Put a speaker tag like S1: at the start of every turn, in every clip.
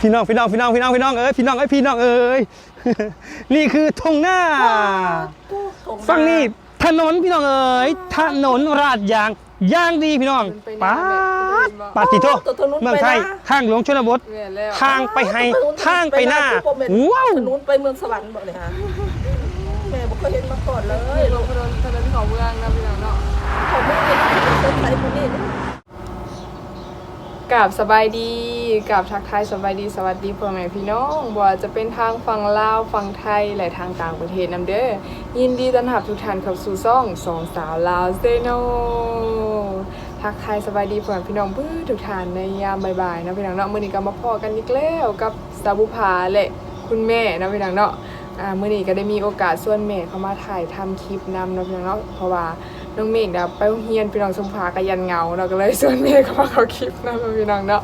S1: พี่น้องพี่น้องพี่น้องพี่น้องพี่น้องเอ้ยพี่น้องเอ้ยพี่น้องเอ้ยนี่คือทงหน้าฝั่งนี้ถนนพี่น้องเอ๋ยถนนราดยางย่างดีพี่น้องปาดปาดติโตเมืองไทยทางหลวงชนบท
S2: แม่นแล้ว
S1: ทางไปให้ทางไปหน้าว้าว
S3: ถนนไปเมืองสวรรค์บอกเลยฮะแม่บอกเคยเห็นมาก่อนเลย
S2: ลงถนนถนนของเมืองนะพี่น้องเนาะ
S3: เขาไม่เห็นต้นไทรคนนี้
S2: กับสบายดีกับทักทายสบายดีสวัสดีพ่อแม่พี่น้องบ่ว่าจะเป็นทางฝั่งลาวฝั่งไทยและทางต่างประเทศนํเด้อยินดีต้อนรับทุกท่านเข้าสู่ซ่องสองสาวลาวเซโนทักทายสบายดีพ่อแม่พี่น้องเพื่อทุกท่านในยามบ่ายๆนะพี่น้องเนาะมื้อนี้ก็มาพอกันอีกแล้วกับสาวบุภาและคุณแม่นะพี่น้องเนาะอ่ามื้อนี้ก็ได้มีโอกาสส่วนแม่เข้ามาถ่ายทำคลิปนำเนะพี่น้องเนาะเพราะว่า น้องเมฆนะไปโรงเรียนพี่น้องสมภาก็ยันเหงาเราก็เลยชวนเมฆเข้ามาเขาคลิปนะพี่น้องเนาะ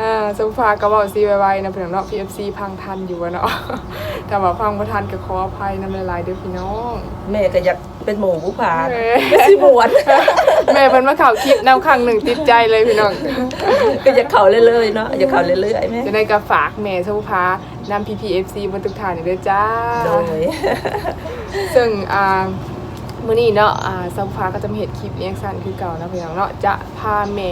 S2: อ่าสมภาก็บอกซีไวๆนะพี่น้องเนาะ PFC พังทันอยู่วะเนาะแต่ว่าพังบ่ทันก็ขออภัยนำหลายๆเด้อพี่น้อง
S3: แม่ก็อยากเป็นหมูผู้ผา
S2: แม่
S3: ก็สิบวน
S2: แม่เพิ่นมาเข้าคลิปแนวครั้งหนึ่งติดใจเลยพี่น้อง
S3: ก็อยากเข่าเรื่อยๆเนาะอยากเข่าเรื่อยๆแม่
S2: จะได้ก็ฝากแม่สมภานำ PPFC บนทุกท่านเด้อจ้า
S3: โดย
S2: ซึ่งอ่า มื้อนี้เนาะอ่าสัมภาก็จะมาเฮ็ดคลิปเลี้ยงสันคือเก่านะพี่น้องเนาะจะพาแม่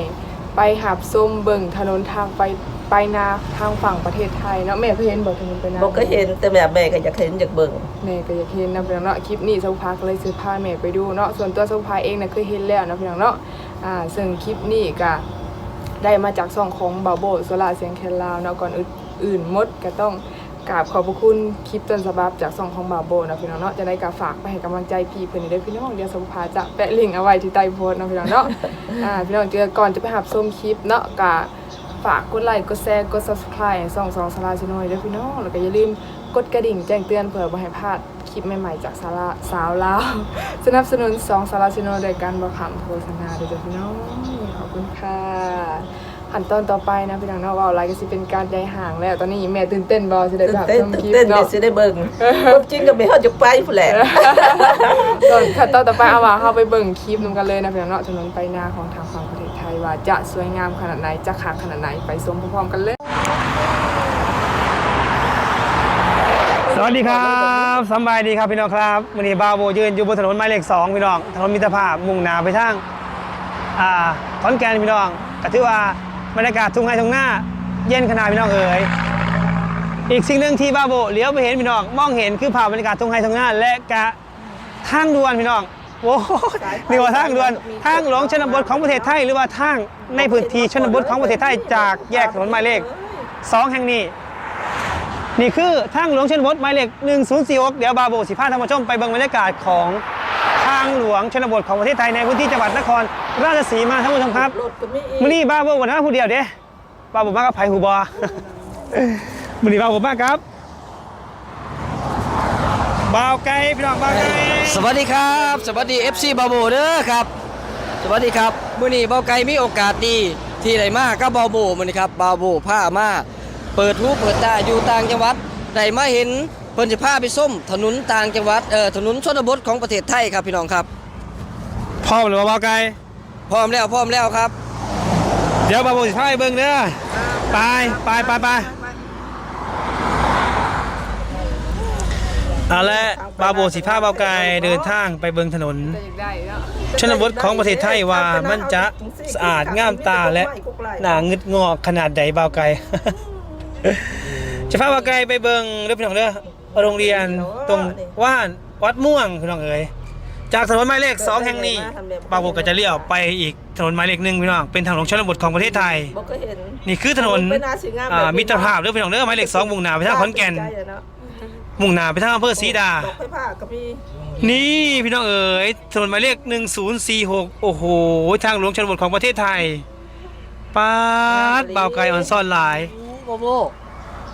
S2: ไปหับส้มเบิ่งถนนทางไปไปนาทางฝั่งประเทศไทยเนาะแม่เคยเห็นบ่ถนนไปนา
S3: บอกก็เห็นแต่แบบแม่ก็อยากเห็นอยากเบิ่ง
S2: แม่ก็อยากเห็นนะพี่น้องเนาะคลิปนี้สัมภาก็เลยซื้อพาแม่ไปดูเนาะส่วนตัวสัมภาเองน่ะเคยเห็นแล้วนะพี่น้องเนาะอ่าซึ่งคลิปนี้ก็ได้มาจากช่องของบาโบโซลาเสียงแคนลาวเนาะก่อนอื่นๆหมดก็ต้อง กราบขอบพระคุณคลิปต้นฉบับจากซองของบาโบนะพี่น้องเนาะจะได้กราฝากไปให้กำลังใจพี่เพื่อนนี่เด้พี่น้องเดี๋ยวสมภาจะแปะลิงก์เอาไว้ที่ใต้โพสต์นะพี่น้องเนาะอ่าพี่น้องเจอก่อนจะไปหับชมคลิปเนาะกะฝากกดไลค์กดแชร์กด subscribe ซองสองสาราชิโนยด้อพี่น้องแล้วก็อย่าลืมกดกระดิ่งแจ้งเตือนเผื่อบ่ให้พลาดคลิปใหม่ๆจากสาราสาวลาวสนับสนุนสองสาราชิโนโดยการบ่ขำโฆษณาด้อจ้ะพี่น้องขอบคุณค่ะ ขั้นตอนต่อไปนะพี่น้องเนาะว่าอะไรก็สิเป็นการใจห่างแล้ว ตอนนี้แม่ตื่นเต้นบอสิได้
S3: ตื่
S2: แบ
S3: น
S2: บ
S3: เต้น
S2: ชม
S3: ตื่
S2: คนลิป
S3: เต้นเดี๋ย
S2: เนาะ
S3: วสิได้เบิ่งความจริงก็ไม่เฮาจะไปผู้นแหละ
S2: ก่อนขั้นตอนต่อไปเอาว่าเข้าไปเบิ่งคลิปนำกันเลยนะพี่น้องเนาะถนนไปนาของทางฝั่งประเทศไทยว่าจะสวยงามขนาดไหนจะขางขนาดไหนไปชมพร้อมๆกันเลย
S1: สวัสดีครับสำบายดีครับพี่น้องครับวันนี้บาวโบยืนอยู่บนถนนหมายเลขสองพี่น้องถนนมิตรภาพมุ่งหน้าไปทางอ่าขอนแก่นพี่น้องก็ถือว่า บรรยากาศทุ่งไร่ทุ่งหน้า เย็นขนาดพี่น้องเอ๋ยอีกสิ่งหนึ่งที่บาโบเลี้ยวไปเห็นพี่น้องมองเห็นคือภาพบรรยากาศทุ่งไร่ทุ่งหน้า และกะทางด่วนพี่น้องโอ้โหนี่ว่าทางด่วนทางหลวงชนบทของประเทศไทยหรือว่าทางในพื้นที่ชนบทของประเทศไทยจากแยกถนนหมายเลขสองแห่งนี้ นี่คือทางหลวงชนบทหมายเลข1046เดี๋ยวบาโบสิพาท่านผู้ชมไปเบิ่งบรรยากาศของางหลวงชนบทของประเทศไทยในพื้นที่จังหวัดนครราชสีมาท่านผู้ชมครับ
S3: รถก็มีอีก
S1: มื้อนี้บาโบวันนั้นผู้เดียวเด้บาโบมากับไผหูบอมื้อนี้บาโบมาครับบ่าวไก่พี่น้องบ่าวไก่
S4: สวัสดีครับ สวัสดี FC บาโบเด้อครับ สวัสดีครับมื้อนี้เบาไก่มีโอกาสดีที่ได้มากับบาโบมื้อนี้ครับบาโบพามาเปิดหูเปิดตาอยู่ต่างจังหวัดได้มาเห็น เพิ่นสิพาไปส้มถนนต่างจังหวัดเอ่อถนนชนบทของประเทศไทยครับพี่น้องครับ
S1: พร้อมหรือว่าบ่าวไก่
S4: พร้อมแล้วพร้อมแล้วครับ
S1: เดี๋ยวบาโบสิพาไปเบิ่งเด้อไปไปไปไปเอาละบาโบสิพาบ่าวไก่เดินทางไปเบิ่งถนน
S2: จะอยากได้เนาะ
S1: ชนบทของประเทศไทยว่ามันจะสะอาดงามตาและหนางึดงอกขนาดใดบ่าวไกลจะพาบ่าวไกลไปเบิ่งเด้อพี่น้องเด้อ โรงเรียนตรงว่านวัดม่วงพี่น้องเอ๋ยจากถนนหมายเลขสองแห่งนี้บ่าวโบก็จะเลี้ยวไปอีกถนนหมายเลขหนึ่งพี่น้องเป็นทางหลวงชนบทของประเทศไทย
S3: บอกก็เห็น
S1: นี่คือถนน
S3: ไปนาสิงาม
S1: อ่า
S3: แบบนี้
S1: มิตรภาพเด้อพี่น้องเด้อหมายเลขสองมุ่งหน้าไปทางขอนแก่น
S3: ใจอะเนาะ
S1: มุ่งหน้าไปทางอำเภอศรีดา
S3: ตกไฟผ้าก็มี
S1: นี่พี่น้องเอ๋ยถนนหมายเลข1046โอ้โหทางหลวงชนบทของประเทศไทยปาดบ่าวไก่ออนซ่อนหลาย
S4: บาโบ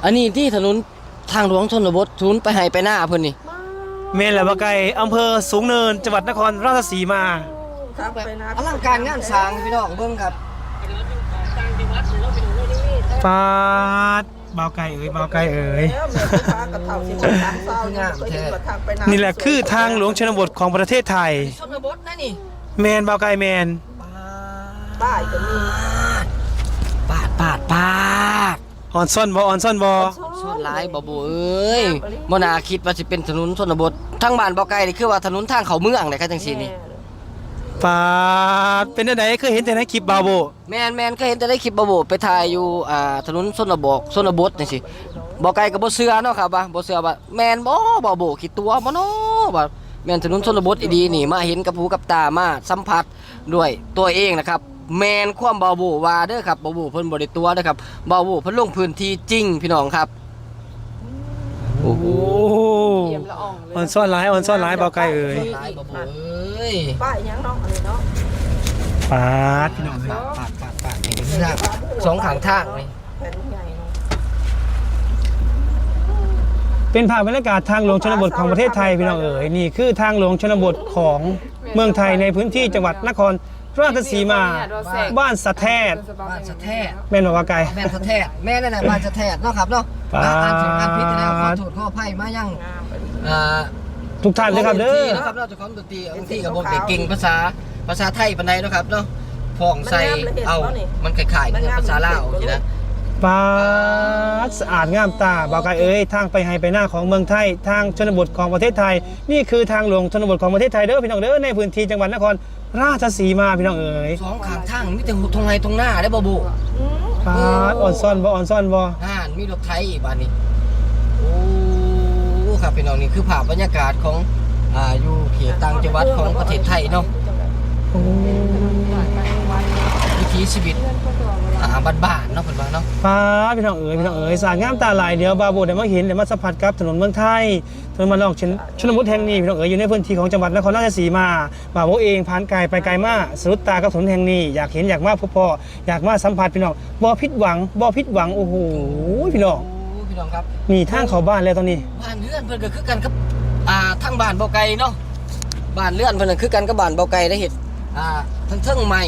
S4: อันนี้ที่ถนน ทางหลวงชนบททุนไปให้ไปหน้าเพิ่นนี่
S1: เมนและบ่าวไก่อำเภอสูงเนิน จังหวัดนครราชสีมา
S3: ทางไปนา
S4: อลังการงานสร้างพี่น้องเบิ่งครับ
S1: ปาดบ่าวไก่เอ๋ยบ่าวไก่เอ๋ย
S3: แล้วแม่ไฟฟ้ากระเท่าสิบทางเศร้าเนี่ยเคยเห็นว่าทางไปนา
S1: นี่แหละคือทางหลวงชนบทของประเทศไทย
S4: ชนบทนะนี่
S1: แมนบ่าวไก่แมน
S3: ป้ายก็มี
S4: ปาดปาดปาด
S1: ออนซ่อนบ่ออนซ่อนบ่
S4: ส่วนหลายบ่บ่เอ้ยบ่น่าคิดว่าสิเป็นถนนชนบททั้งบ้านบ่ไกลนี่คือว่าถนนทางเข้าเมืองเลยครับจังซี่นี่
S1: ปาดเป็นจังไดเคยเห็นแต่ในคลิปบาโบ
S4: แม่นแม่นก็เห็นแต่ได้คลิปบ่บ่ไปถ่ายอยู่อ่าถนนชนบทชนบทจังซี่บ่ไกลก็บ่เชื่อเนาะครับว่าบ่เชื่อว่าแม่นบ่บ่บ่คิดตัวบ่เนาะว่าแม่นถนนชนบทอีดีนี่มาเห็นกับหูกับตามาสัมผัสด้วยตัวเองนะครับ แมนความเบาบูว่าเด้อครับเบาบูเพิ่นบ่ได้ตัวเด้อครับเบาบูเพิ่นลงพื้นที่จริงพี่น้องครับ โอ้โห
S1: โอ้
S2: เยี่ยมละอ่องเลย
S1: ออนซ่อนหลายออนซ่อนหลายเบาไกลเอ่ย
S4: หลายบ่บูเอ้ย
S3: ป้ายยังน้องอะไรเนาะ
S1: ปาดพี่น้องเอ้ย
S4: ปาดปาดปาดอย่างนี้นะสองข้างทางนี่
S3: แผ่นใหญ่เนาะ
S1: เป็นภาพบรรยากาศทางหลวงชนบทของประเทศไทยพี่น้องเอ๋ยนี่คือทางหลวงชนบทของเมืองไทยในพื้นที่จังหวัดนคร ราชสีมา บ้านสะแทด
S4: บ้านสะแทด
S1: แม่นบอกว่าไกล
S4: แม่นสะแทดแม่นั่นน่ะบ้านสะแทดเนาะครับเนาะ
S1: ปาด
S4: อ่าอ่านถึงอ่านผิดแล้วขอโทษขออภัยมายัง
S3: งามไปเลย
S4: อ่า
S1: ทุกท่านเลยครับเด้อ
S4: นะครับเราจะขอดนตรีบางทีก็บ่ได้เก่งภาษาภาษาไทยปานใดเนาะครับเนาะพ้องใส่เอามันคล้ายๆกับภาษาลาวสินะ
S1: ปาดสะอาดงามตาเบาไกลเอ้ยทางไปให้ไปหน้าของเมืองไทย ทางชนบทของประเทศไทย นี่คือทางหลวงชนบทของประเทศไทยเด้อพี่น้องเด้อในพื้นที่จังหวัดนครราชสีมาพี่น้องเอ๋ย
S4: สองข้างทางมีแต่ตรงไหนตรงหน้าได้บ่บู
S3: อืม
S1: ปาดออนซ่อนบ่ออนซ่อนบ่
S4: อ่านมีรถไทยอีกบ้านนี้โอ้ครับพี่น้องนี่คือภาพบรรยากาศของอ่าอยู่เขตต่างจังหวัดของประเทศไทยเนาะ
S1: โอ้
S4: วิถีชีวิต อ่าบ้านๆเนาะเพิ่นว่าเนาะ
S1: ปาดพี่น้องเอ๋ยพี่น้องเอ๋ยสร้างงามตาหลายเดียวบาโบได้มาเห็นได้มาสัมผัสกับถนนเมืองไทยถนนมานอกชนชนบทแห่งนี้พี่น้องเอ๋ยอยู่ในพื้นที่ของจังหวัดนครราชสีมาบาโบเองผ่านไกลไปไกลมาสะดุดตากับถนนแห่งนี้อยากเห็นอยากมาพบพ่ออยากมาสัมผัสพี่น้องบ่ผิดหวังบ่ผิดหวังโอ้โหพี่น้อง
S4: โอ้พี่น้องครับ
S1: นี่ทางเข้าบ้านแล้วตอนนี้
S4: บ้านเรือนเพิ่นก็คือกันกับอ่าทางบ้านเบาไก่เนาะบ้านเรือนเพิ่นก็คือกันกับบ้านเบาไก่ได้เฮ็ดอ่าทั้งเทิงไม้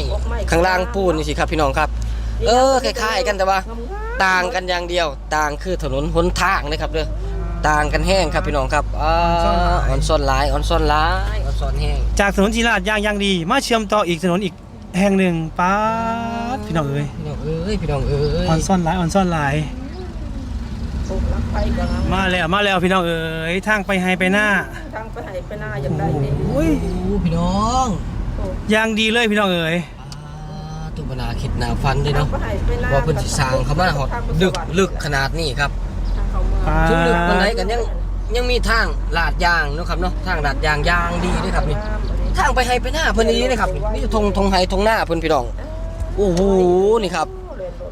S4: ข้างล่างปูนนี่สิครับพี่น้องครับ เออคล้ายๆกันแต่ว่า ต่างกันอย่างเดียว ต่างคือถนนหนทางนะครับเด้อต่างกันแห้งครับพี่น้องครับอ่าออนซอนหลายออนซอนหลายออนซอนแห้ง
S1: จากถนนจีราดย่างย่างดี มาเชื่อมต่ออีกถนนอีกแห่งหนึ่งป๊าดพี่น้องเอ๋ย
S4: พี่น้องเอ้ยพี่น้องเอ้ย
S1: ออนซ่อนหลายออนซ่อนหลาย
S3: ปลูกรักไปกันนะ
S1: มาแล้วมาแล้วพี่น้องเอ๋ยทางไปให้ไปหน้า
S3: ทางไปไหนไปหน้าอย่างไรนี่
S1: โอ้ย
S4: โอ้พี่น้อง
S1: ย่างดีเลยพี่น้องเอ๋ย
S4: อ่า ตุบนาคิดนาฟันเลยเนาะว่าเพิ่นสิสร้างเขามาหอดลึกลึกขนาดนี้ครับถึงลึกปานใดกันยังยังมีทางลาดยางเนาะครับเนาะทางลาดยางยางดีด้วยครับนี่ทางไปให้ไปหน้าเพิ่นนี่นะครับนี่ทงทงไห้ทงหน้าเพิ่นพี่น้องโอ้โหนี่ครับ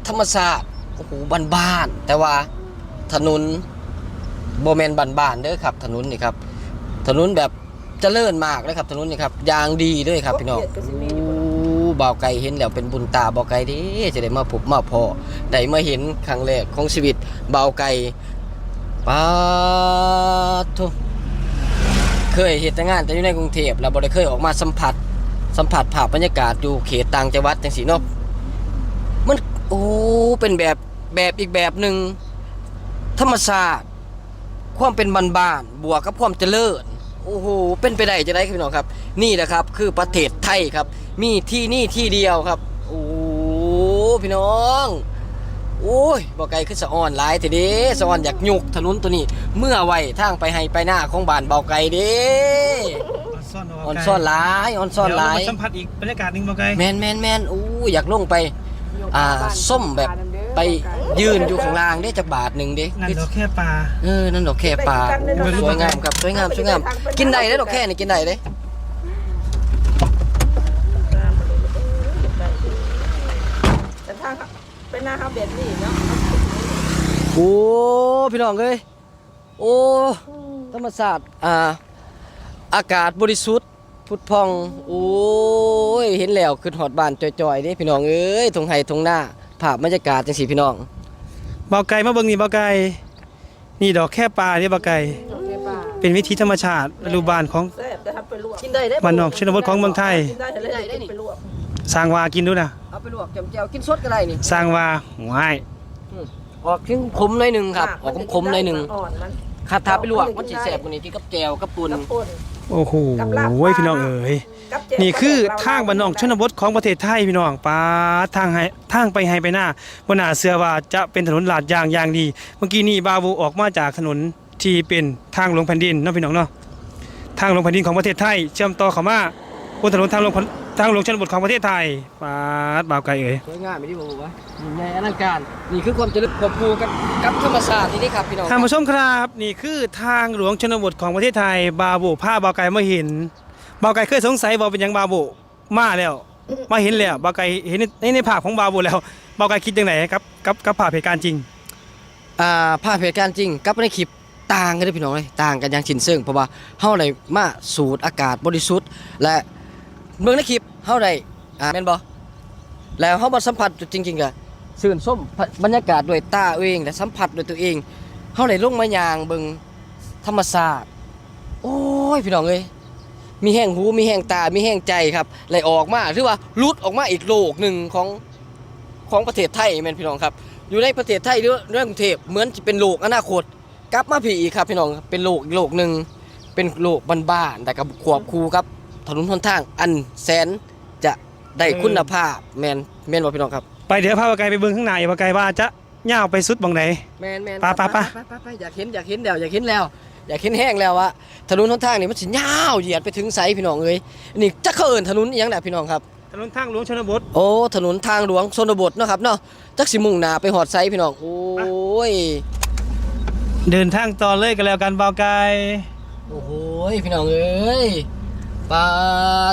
S4: ธรรมศาตร์โอ้โหบ้านๆแต่ว่าถนนโบแมนบ้านๆเด้อครับถนนนี่ครับถนนแบบเจริญมากเลยครับถนนนี่ครับยางดีเลยครับพี่น้องโอ้ บ่าวไก่เห็นแล้วเป็นบุญตาบ่าวไก่เด้จะได้มาพบมาพอได้มาเห็นครั้งแรกของชีวิตบ่าวไก่ปาทุเคยเฮ็ดแต่งานแต่อยู่ในกรุงเทพแล้วบ่ได้เคยออกมาสัมผัส สัมผัสภาพบรรยากาศอยู่เขตต่างจังหวัดจังซี่เนาะมันโอ้เป็นแบบแบบอีกแบบหนึ่งธรรมศาตร์ความเป็นบ้านๆบวกกับความเจริญโอ้โหเป็นไปได้จะได้ครับพี่น้องครับ นี่แหละครับ คือประเทศไทยครับ มีที่นี่ที่เดียวครับ โอ้พี่น้องโอ้ยบอกไกลคือสะออนหลายทีเด้สะออนอยากยุกถนนตัวนี้ เมื่อไวทางไปให้ไปหน้าของบ้านเบาไกลเด้
S1: ออนซ่อน
S4: ออนซ่อนหลายออนซ่อนหลาย
S1: เดี๋วเรสัมผัสอีกบรรยากาศหนึ่งบ่ไกล
S4: แมนแมนแมนอู้อยากลงไป อ่าส้มแบบไปยืนอยู่ข้างล่างได้จากบาทหนึ่งเด้
S1: นั่นดอกแค่ปลา
S4: เออนั่นดอกแค่ป่าสวยงามครับสวยงามสวยงามกินได้ได้อดอกแค่นี่กินได้เด้
S3: แต่ทางไป หน้าเขาแบบนี้เนาะ
S4: โอ้พี่น้องเอ้ยโอ้ธรรมศาสตร์อ่าอากาศบริสุทธิ์พุทธพองโอ้ยเห็นแล้วขึ้นหอดบ้านจ่อยๆเด้พี่น้องเอ้ยทงไห้ทงหน้าภาพบรรยากาศจังสีพี่น้อง
S1: เบาไก่มาเบิ่งนี่เบาไก่นี่ดอกแค่ปลาเนี่ยเบาไก่เป็นวิธีธรรมชาติฤดูบานของ
S3: แซ่บแต่ทำไปลวก
S4: กินได้ได้
S1: บ้านนอกชนบทของเมืองไทย
S3: กินได้เลยได้ไปลวก
S1: สร้างวากินดูนะ
S4: เอาไปลวกแจ่วๆกินสดก็ได้นี่
S1: สร้างวาง่าย
S4: ออกถึงขมหน่อยหนึ่งครับ ออกขมๆหน่อยหนึ่ง
S3: อ่อนมัน
S4: คาทาไปลวกมันสิแสบกว่านี้ที่กับแจวกับปุ่น
S3: กับป่น
S1: โอ้โหพี่น้องเอ๋ย
S3: กับเจ็ด
S1: นี่คือ
S3: เร
S1: ทางบ้านนอกชนบทของประเทศไทยพี่น้องป้าดทางให้ทางไปให้ไปหน้าบนหน้าเสือว่าจะเป็นถนนลาดยางอย่างดี เมื่อกี้นี่บาบูออกมาจากถนนที่เป็นทางลงแผ่นดินเนาะพี่น้องเนาะทางลงแผ่นดินของประเทศไทย เชื่อมต่อเข้ามาบนถนนทางลง ทางลงชนบทของประเทศไทยป้าดบ่าวไกลเอ๋ย
S4: สวยงามไม่ได้บอกว่ายิ่งใหญ่อลังการ นี่คือความเจริญควบคู่กับกับธรรมชาติที่นี่ครับพี่น้อง
S1: ท่านผู้ชมครับนี่คือทางหลวงชนบทของประเทศไทย บาบูผ้าบาวไกลมาเห็นบาวไกลเคยสงสัยบอกเป็นหยังบาบูมาแล้วมาเห็นแล้วบาวไกลเห็นในในภาพของบาบูแล้วบาวไกลคิดยังไงครับกับกับภาพเหตุการณ์จริง
S4: อ่าภาพเหตุการณ์จริงกับในคลิปต่างกันเลยพี่น้องเลยต่างกันอย่างชินซึ่งเพราะว่าเฮาได้มาสูดอากาศบริสุทธิ์และ เมืองในคลิปเฮาได้อ่าแม่นบ่แล้วเฮามาสัมผัสจริงๆก็สื่นส้มบรรยากาศด้วยตาเองและสัมผัสด้วยตัวเองเฮาได้ลงมายางเบิ่งธรรมชาติโอ้ยพี่น้องเอ้ยมีแห้งหูมีแห้งตา มีแห้งใจครับไหลออกมาหรือว่าลุดออกมาอีกโลกหนึ่งของของประเทศไทยแม่นพี่น้องครับอยู่ในประเทศไทยหรือเรื่องกรุงเทพเหมือนจะเป็นโลกอนาคต กลับมาผีอีกครับพี่น้องเป็นโลกอีกโลกหนึ่งเป็นโลกบ้านๆแต่กับควบคูครับ ถนนหนทาง อันแสนจะได้คุณภาพแมนแมนบ่พี่น้องครับ
S1: ไปเดี๋ยวพาบาวไกลไปเบิ่งข้างในบาวไกลว่าจะย่าวไปสุดบังไหน
S4: แมนแมน
S1: ไปไปไป
S4: ไป ไปอยากเห็นอยากเห็นแล้วอยากเห็นแล้ว อยากเห็นแห้งแล้วอะถนนหนทางนี่มันสิยาวเหยียดไปถึงไสพี่น้องเอ้ยนี่จะเขาเอิ้นถนนอีหยังแหละพี่น้องครับ
S1: ถนนทางหลวงชนบท
S4: โอ้ถนนทางหลวงชนบทเนาะครับเนาะจักสิมุ่งหน้าไปหอดไสพี่น้องโอ้ย
S1: เดินทางต่อเลยกันแล้วกันบาวไกล
S4: โอ้โหพี่น้องเอ้ย ปลา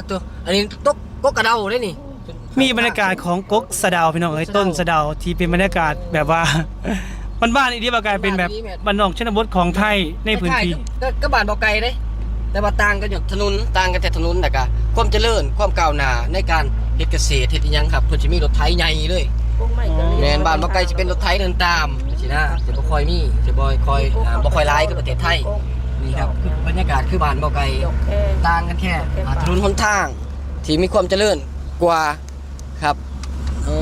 S4: ตัวอันนี้ตกกกกระเดาได้นี่
S1: มีบรรยากาศของกกสะเดาวพี่น้องเอ้ยต้นสะเดาวที่เป็นบรรยากาศแบบว่า บ้านๆอีที่บาวไกลเป็นแบบบ้านนอกชนบทของไทยในพื้นที่
S4: ก็ก็บ้านบ่ไกลเด้แต่ว่าต่างกันอยู่ถนนต่างกันแต่ถนนแต่ก็ความเจริญความก้าวหน้าในการเฮ็ดเกษตรเฮ็ดอิหยังครับเพิ่นสิมีรถไถใหญ่เลย
S3: พวกใหม่ก็เลย
S4: แม่นบ้านบ่ไกลสิเป็นรถไถเดินตามสินะสิบ่ค่อยมีสิบ่ค่อยอ่าบ่ค่อยหลายคือประเทศไทย นี่ครับคือบรรยากาศคือบ้านบ่ไกล
S3: ดอกแค่
S4: ต่างกันแค่อ่าถนนหนทาง ที่มีความเจริญกว่าครับ โอ้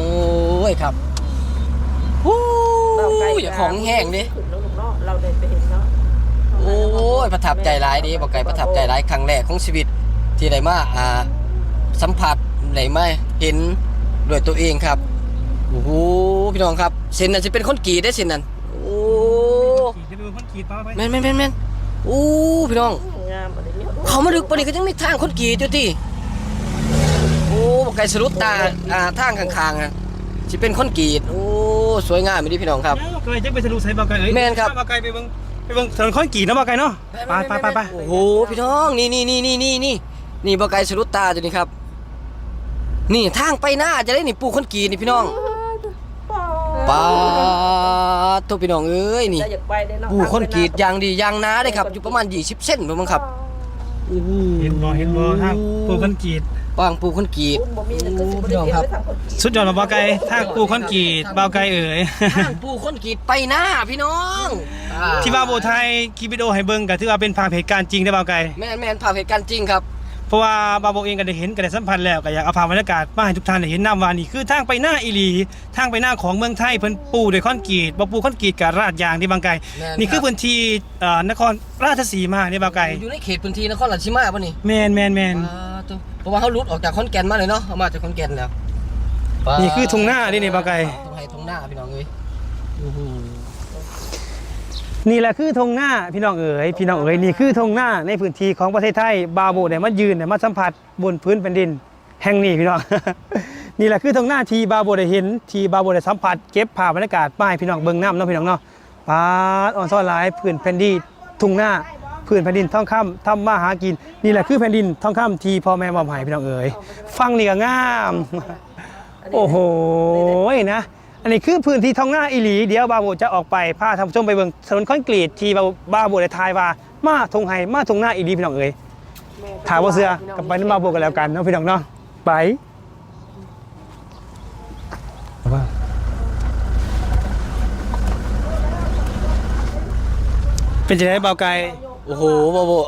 S4: ยครับฮู้
S3: เราไกล
S4: อย่าของแห้งดิ
S3: ขึ้นแล้วลูกเนาะเราเดินไปเห็นเนาะ
S4: โอ้ยประทับใจหลายดิบอกไก่ประทับใจหลายครั้งแรกของชีวิตที่ได้มาอ่าสัมผัสได้มาเห็นด้วยตัวเองครับโอ้โหพี่น้องครับเส้นนั้นจะเป็นคนกรีดได้เส้นนั้นโอ้แม่นแม่นแม่นแม่นโอ้พี่น้อง
S3: งามอะไรเนี่ย
S4: เขามาดึกปานนี้ก็ยังมีทางคนกรีดอยู่ที่โอ้บอกไก่สรุปตาอ่าทางข้างๆอะสิเป็นคนกรีดโอ้สวยงามดีพี่น้องครับ
S1: เคยจะไปทะลุสายบาวไกลเอ้ย
S4: แม่นครับ
S1: บาวไกลไปเบิ่งไปเบิ่งถนนคอนกรีตเนาะบาวไกลเนาะไปไปไปไป
S4: โอ้โหพี่น้องนี่นี่นี่นี่นี่นี่นี่บอกไก่สรุปตาตัวนี้ครับ นี่ทางไปหน้าจะได้นี่ปูคนกรีดนี่พี่น้อง ปาดตัวพี่น้องเอ้ยนี่
S3: จะอยากไปได้เนาะ
S4: ปูคนกรีดอย่างดีอย่างหนาได้ครับอยู่ประมาณ20เส้นประมาณครับ
S1: เห็นบ่เห็นบ่ทางปูคอนกรีต
S4: วางปูคนกรีด
S3: อุ้มบ่มีนั่นก็สิบ่ได้เก็บไว้ทำคนกิน
S1: สุดยอดมาบาวไกลทางปูคอนกรีตบาวไกลเอ๋ย
S4: ทางปูคนกรีดไปหน้าพี่น้องอ่
S1: ที่บาวโบไทยคลิปวิดีโอให้เบิ่งก็ถือว่าเป็นภาพเหตุการณ์จริงได้อบาวไกล
S4: แม่นแม่นภาพเหตุการณ์จริงครับ
S1: เพราะว่าบาวโบเองก็ได้เห็นก็ได้สัมผัสแล้วก็อยากเอาภาพบรรยากาศมาให้ทุกท่านได้เห็นนำว่านี่คือทางไปหน้าอีหลีทางไปหน้าของเมืองไทยเพิ่นปูด้วยคอนกรีตบ่ปูคอนกรีตกับราดยางที่บางไกล
S4: แม่น
S1: นี่คือ
S4: ครับ
S1: พื้นที่เอ่อนครราชสีมานี่บาวไกล
S4: อยู่ในเขตพื้นที่นครราชสีมาป่ะนี่
S1: แมนแมนแมน
S4: อ่าตัวเพราะว่าเขาหลุดออกจากขอนแก่นมาเลยเนาะเขามาจากขอนแก่นแล้ว
S1: นี่คือทุ่งนาดินี่บาวไกล
S4: ทุ่งไห้ทุ่งหน้าพี่น้องเอ้ย
S1: นี่แหละคือธงหน้าพี่น้องเอ๋ยพี่น้องเอ๋ยนี่คือธงหน้าในพื้นที่ของประเทศไทยบาโบเนี่ยมายืนเนี่ยมาสัมผัสบนพื้นแผ่นดิน แห่งนี้พี่น้อง นี่แหละคือธงหน้าทีบาโบได้เห็นทีบาโบได้สัมผัสเก็บภาพบรรยากาศป้ายพี่น้องเบิ่งน้ำเนาะพี่น้องเนาะปาดอ่อนซ้อนหลายพื้นแผ่นดินทุ่งหน้าพื้นแผ่นดินทองคำทำมาหากิน นี่แหละคือแผ่นดินทองคำทีพ่อแม่มอบให้พี่น้องเอ๋ยฟังนี่ก็งาม โอ้โหนะ อันนี้คือพื้นที่ท้องหน้าอีหลีเดี๋ยวบาโบจะออกไปพาท่านผู้ชมไปเบิ่งถนนคอนกรีตที่บาโบาโบได้ทายว่ามาทงไห้มาทงหน้าอีหลีพี่น้องเอ๋ยถามว่าเสือกลับไปน้ำบาโบกันแล้วกันเนาะพี่น้องเนาะไปเป็นจะได้เบาไกล
S4: โอ้โหบ่บ่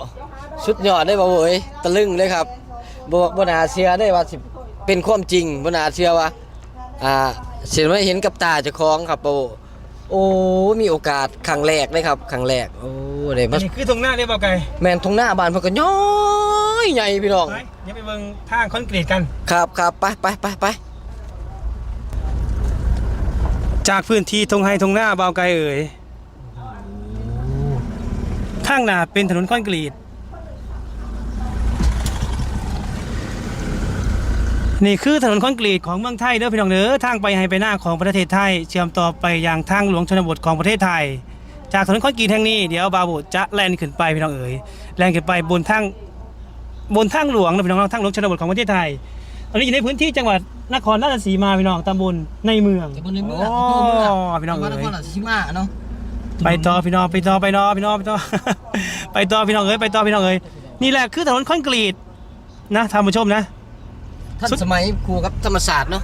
S4: สุดยอดได้บ่บ่เอ้ยตะลึงเลยครับบ่บ่นาเชื่อได้ว่าสิเป็นความจริงบ่นาเชื่อว่าอ่า เสิมาเห็นกับตาเจ้าของครับบ่บ่โอ้มีโอกาสครั้งแรกเลยครับครั้งแรกโอ้ได้
S1: อั
S4: มาน
S1: นี้คือทงหน้าได้เบาไกล
S4: แม่นทุ่งหน้าบ้านเพิ่นก็ย้อยใหญ่พี่น้อง
S1: ไปเดี๋ยวไปเบิ่งทางคอนกรีตกัน
S4: ครับครับไปไปไปไป
S1: จากพื้นที่ทงไฮทงหน้าเบาวไกลเอ่ยข้างหน้าเป็นถนนคอนกรีต นี่คือถนนคอนกรีตของเมืองไทยเด้อพี่น้องเด้อทางไปให้ไปหน้าของประเทศไทย เชื่อมต่อไปยังทางหลวงชนบทของประเทศไทย จากถนนคอนกรีตแห่งนี้เดี๋ยวบาวบุจะแล่นขึ้นไปพี่น้องเอ๋ยแล่นขึ้นไปบนทางบนทางหลวงนะพี่น้องทางหลวงชนบทของประเทศไทยตอนนี้อยู่ในพื้นที่จังหวัดนครราชสีมาพี่น้องตำบลในเมือง
S4: จะบนในเมือง
S1: โอ้พี่น้อง
S4: จังหวัดน
S1: เอ๋
S4: ค
S1: ย
S4: รราชสีมาเนาะ
S1: ไปต่อพี่น้องไปต่อไปต่อพี่น้องไปต่อไปต่อพี่น้องเอ๋ยไปต่อพี่น้องเอ๋ยนี่แหละคือถนนคอนกรีตนะท่านผู้ชมนะ
S4: ท่านสมัยครูกับธรรมศาสตร์เนาะ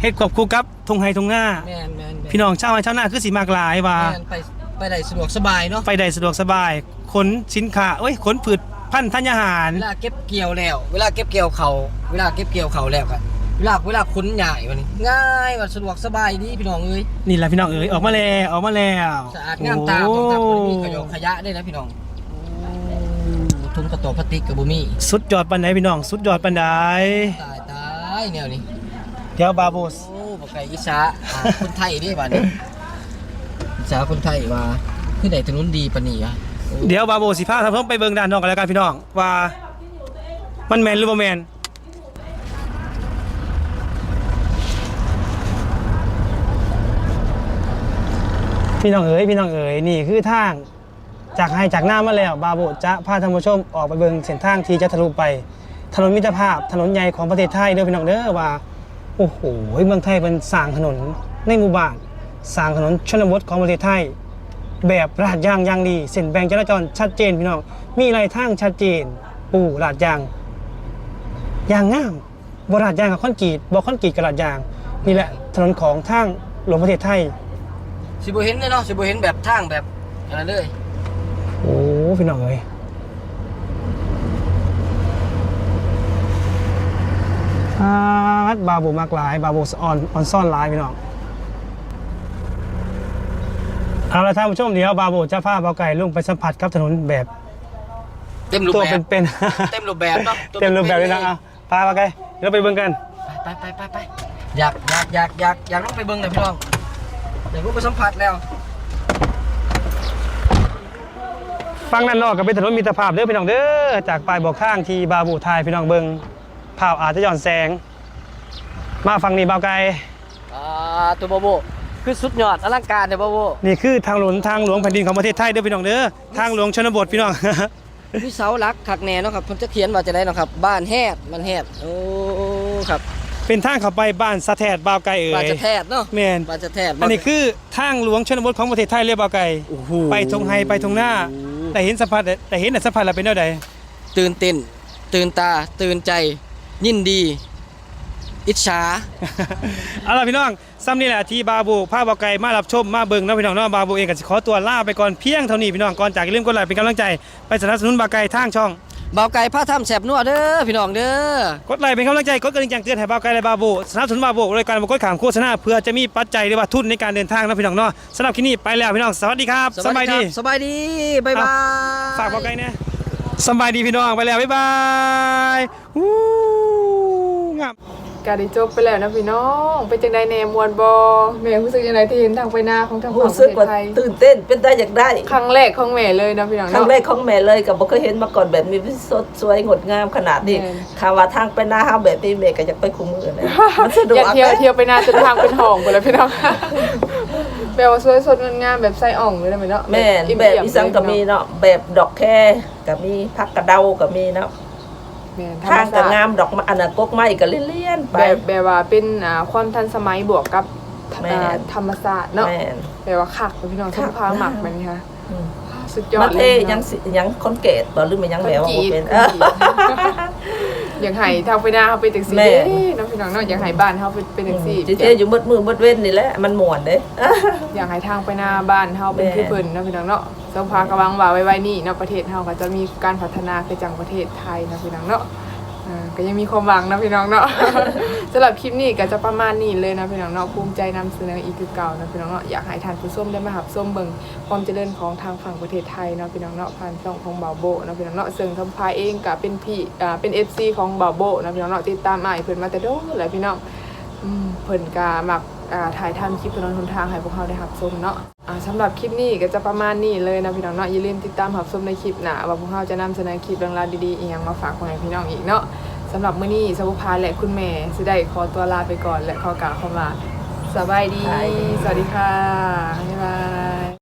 S1: เฮ็ดควบคู่กับทงไฮทงหน้า
S4: แม่นแม่นแม่น
S1: พี่น้องชาวไร่ชาวนาคือสีมากหลายว่า
S4: แม่นไปไปได้สะดวกสบายเนาะ
S1: ไปได้สะดวกสบายขนสินค้าเอ้ยขนผืชพันธุ์ธัญญาหาร
S4: เวลาเก็บเกี่ยวแล้ว เวลาเก็บเกี่ยวเขาเวลาเก็บเกี่ยวเขาแล้วกันเวลาเวลาขนใหญ่วันนี้ง่ายว่าสะดวกสบายดีพี่น้องเอ้ย
S1: นี่แหละพี่น้องเอ๋ยออกมาแล้วออกมาแล้ว
S4: สะอาดงามตา
S1: โอ้
S4: ต้องทำบ่ได้มีขยะขยะด้วยนะพี่น้องถุงกระโตกพลาสติกกับบุมี
S1: สุดยอดปันไหนพี่น้อง สุดยอดปันใด
S4: ตา ยตายแนวนี้
S1: เดี๋ยวบาโบส
S4: โอ้บอกไก่อิสาอ่าคนไทยดิบ้านนี้อิสาคนไทยว่าคือไหนถนนดีปานนี้อะโอ้
S1: เดี๋ยวบาโบสิพาท่านผู้ชมไปเบิ่งด้านนอกกันแล้วกันพี่น้องว่า มันแมนหรือบ่แมนพี่น้องเอ๋ยพี่น้องเอ๋ยนี่คือทาง จากให้จากหน้ามาแล้วบาโบจะพาท่านผู้ชมออกไปเบิ่งเส้นทางที่จะทะลุไป ถนนมิตรภาพถนนใหญ่ของประเทศไทยเด้อพี่น้องเด้อว่าโอ้โหเมืองไทยเป็นสร้างถนนในหมู่บ้านสร้างถนนชนบทของประเทศไทย แบบลาดยางอยางดีเส้นแบ่งจราจรชัดเจนพี่น้องมีลายทางชัดเจน ปูลาดยางยางงามบลาดยางกับคอนกรีตบอคอนกรีตกับลาดยางนี่แหละถนนของทางหลวงประเทศไทย
S4: สิบ่เห็นเลยเนาะสิบ่เห็นแบบทางแบบอะไรเลย
S1: โอ้พี่น้องเอ้ย อาดบาบูมากหลายบาบูออนออนซ่อนหลายพี่น้องเอาละท่านผู้ชมเดี๋ยวบาบูจะพาเบาไก่ลงไปสัมผัสกับถนนแบบ
S4: เต็มรูป
S1: ตัว
S4: แบบ
S1: เป็นๆ
S4: เต็มรูปแบบเนาะตัว
S1: เต็มรูปแบบเลยนะ
S4: ป็
S1: เอาพาเบาไก่เดี๋ยวเราไปเบิ่งกัน
S4: ไปไปไปไปอยากอยากอยากอยากอยากลองไปเบิ่งหน่อยพี่น้องอยากลงไปสัมผัสแล้ว
S1: ฟังนั่นนอกก็เป็นถนนมิตรภาพเด้อพี่น้องเด้อจากปลายบอกทางที่บาบูทายพี่น้องเบิ่ง ภาพอาจจะย้อนแสง มาฟังนี่เบาไก่
S4: อ่าตัวโบโบคือสุดยอดอลังการเนี่ยโบโบ
S1: นี่คือทางหลวงทางหลวงแผ่นดินของประเทศไทยเด้อพี่น้องเด้อทางหลวงชนบทพี่น้อง
S4: มีเสาหลักขักแน่เนาะครับผมจะเขียนว่าจะได้เนาะครับ บ้านแฮดมันแฮดโอ้ครับ
S1: เป็นทางเข้าไปบ้านสะแทดบาวไก่เอ๋
S4: บ้าน
S1: ย
S4: จะแทดเนาะ
S1: แมน
S4: บ้านจะแทด
S1: อันนี้คือทางหลวงชนบทของประเทศไทยเรียกบาวไก่
S4: โอ้โห
S1: ไปทงไฮไปทงหน้า แต่เห็นสัมผัสแต่เห็นแต่สัมผัสแล้วเป็นเท่าใด
S4: ตื่นเต้นตื่นตาตื่นใจ ยินดี อิจฉา
S1: เอาล่ะพี่น้องซ้ำนี่แหละที่บาบูพาบาวไก่มารับชมมาเบิ่งเนาะพี่น้องเนาะบาบูเองก็สิขอตัวลาไปก่อนเพียงเท่านี้พี่น้องก่อนจากอย่าลืมกดไลค์เป็นกำลังใจไปสนับสนุนบาวไก่ทางช่อง
S4: เบาไก่ผ้าถ้ำแสบนัวเด้อพี่น้องเด้อ
S1: กดไลค์เป็นกำลังใจกดกระดิ่งแจ้งเตือนให้บาวไก่และบาบูสนับสนุนบาบูรายการบกดขามโฆษณาเพื่อจะมีปัจจัยหรือว่าทุนในการเดินทางเนาะพี่น้องเนาะสำหรับคลิปนี้ไปแล้วพี่น้องสวัสดีครับสบายดี
S4: ครับสบายดี บ๊ายบาย
S1: ฝากบอกไกลเนี่ย สบายดีพี่น้องไปแล้ว บ๊ายบาย วู้งาม
S2: การได้จบไปแล้วนะพี่น้องเป็นจังไดแหนมวนบอแม่รู้สึกยังไงที่เห็นทางไปหน้าของทางฝั่ง
S3: รู้
S2: ป
S3: สึ
S2: ระ
S3: ก
S2: เทศ
S3: ว่า
S2: ไทย
S3: ตื่นเต้นเป็นได้อยากได้
S2: ครั้งแรกของแม่เลยนะพี่น้อง
S3: ครั้ง
S2: เนาะ
S3: แรกของแม่เลยกับบ่เคยเห็นมาก่อนแบบนี้สดสวยงดงามขนาดนี้
S2: แม่น
S3: คำว่าทางไปหน้าห้าแบบนี้แม่ก็อยากไปคุมมือเลยมันสะดว
S2: อกยากเที่ยว
S3: นะ
S2: เที่ยวไปหน้าจนทางเป็นห้องไปเลยพี่น้องแบบว่าสวยสดงามแบบไส้อ่องเลยนะแม่เนาะ
S3: แม่น
S2: อิ่
S3: แบบ
S2: เย
S3: อีสังก็มีเนาะแบบดอกแค่ก็มีผักกระเดาก็มีเนาะ
S2: แม่นธร
S3: ทาร
S2: ม
S3: งก็
S2: ศาสตร์
S3: งามดอกไม้อันนั้นกกไม้ก็เลี่ยนๆไป
S2: แบบแบบว่าเป็นอ่าความทันสมัยบวกกับ
S3: แม่น
S2: อ่าธรรมศาสตร์เนาะ
S3: แม่น
S2: แบบว่าคักเลยพี่น้อง
S3: คั
S2: ทุ
S3: ก
S2: กพาหมักมันนี่ค่ะ
S3: อืม
S2: สุดยอ
S3: มา
S2: ด
S3: เท
S2: เลย
S3: ยังสิยังคอนเกตบ่หรือมันยัง
S2: ค
S3: แบ
S2: น
S3: บว่า
S2: จี
S3: บ่
S2: ด
S3: เป็น
S2: คนจีดอ ย่างไห้ทางไปหน้าเขาเป็นจังซี่
S3: แม่
S2: เด้น้องพี่น้องเนาะอย่างไห้บ้านเขาเป็นเป็นจังซี่
S3: จิเจอยู่มืดมือมืดเว้นนี่แหละมันม่วนเด้
S2: อย่างไห้ทางไปหน้าบ้านเขาเป็น
S3: แม่
S2: คือเพิ่นเนาะพี่น้องเนาะสมภากระวังว่าไว้ไว้นี่เนาะประเทศเฮาก็จะมีการพัฒนาคือจังประเทศไทยเนาะพี่น้องเนาะ อ่าก็ยังมีความหวังนะพี่น้องเนาะ สำหรับคลิปนี้ก็จะประมาณนี้เลยนะพี่น้องเนาะภูมิใจนำเสนออีกคือเก่านะพี่น้องเนาะอยากให้ทานผู้ส้มได้มาหับส้มเบิ่งความเจริญของทางฝั่งประเทศไทยเนาะพี่น้องเนาะผ่านช่องของบ่าวโบนะพี่น้องเนาะซึ่งทำพายเองก็เป็นพี่อ่าเป็น FC ของบ่าวโบนะพี่น้องเนาะติดตามอ้ายเพิ่นมาแต่โดนแหละพี่น้องอืมเพิ่นกามัก ถ่ายทำคลิปถนนหนทางให้พวกเราได้รับชมเนาะอ่าสำหรับคลิปนี้ก็จะประมาณนี้เลยนะพี่น้องเนาะอย่าลืมติดตามรับชมในคลิปหน้าว่าพวกเราจะนำเสนอคลิปเรื่องราวดีๆอีกอย่างมาฝากคนให้พี่น้องอีกเนาะสำหรับมื้อนี้สวุภาและคุณแม่สิได้ขอตัวลาไปก่อนและขอกล่าวคำว่าสบายดี สวัสดีค่ะบ๊ายบาย